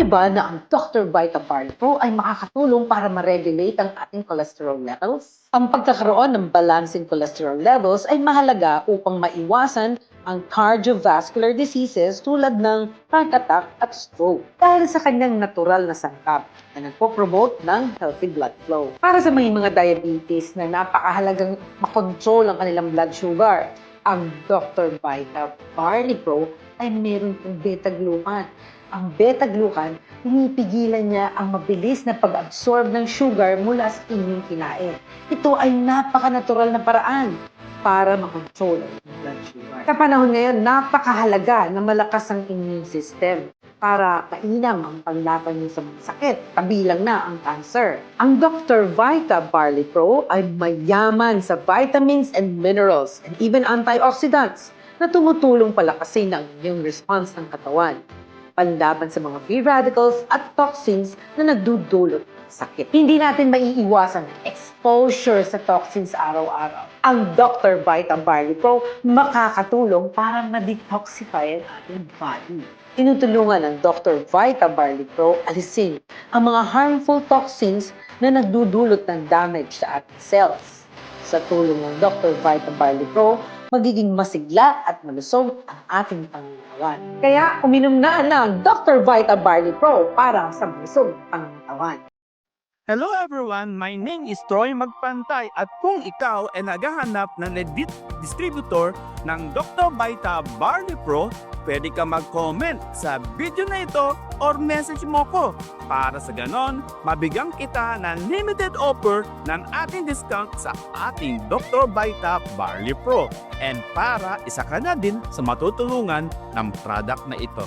niyo ba na ang Dr. Vita Barley Pro ay makakatulong para ma-regulate ang ating cholesterol levels? Ang pagkakaroon ng balancing cholesterol levels ay mahalaga upang maiwasan ang cardiovascular diseases tulad ng heart attack at stroke dahil sa kanyang natural na sangkap na nagpo-promote ng healthy blood flow. Para sa may mga diabetes na napakahalagang makontrol ang kanilang blood sugar, ang Dr. Vita Barley Pro ay meron pong beta-glucan. Ang beta-glucan, pinipigilan niya ang mabilis na pag-absorb ng sugar mula sa inyong kinain. Ito ay napaka-natural na paraan para makontrol ang blood sugar. Sa panahon ngayon, napakahalaga na malakas ang immune system para mainam ang paglaban niyo sa mga sakit, kabilang na ang cancer. Ang Dr. Vita Barley Pro ay mayaman sa vitamins and minerals and even antioxidants na tumutulong palakasin ang immune response ng katawan panlaban sa mga free radicals at toxins na nagdudulot ng sakit. Hindi natin maiiwasan ang exposure sa toxins araw-araw. Ang Dr. Vita Barley Pro makakatulong para ma-detoxify ang ating body. Tinutulungan ng Dr. Vita Barley Pro alisin ang mga harmful toxins na nagdudulot ng damage sa ating cells. Sa tulong ng Dr. Vita Barley Pro, magiging masigla at malusog ang ating pangangatawan. Kaya uminom na ng Dr. Vita Barley Pro para sa malusog pangangatawan. Hello everyone, my name is Troy Magpantay at kung ikaw ay naghahanap ng legit distributor ng Dr. Vita Barley Pro, pwede ka mag-comment sa video na ito or message mo ko. Para sa ganon, mabigyan kita ng limited offer ng ating discount sa ating Dr. Vita Barley Pro. And para isa ka na din sa matutulungan ng product na ito.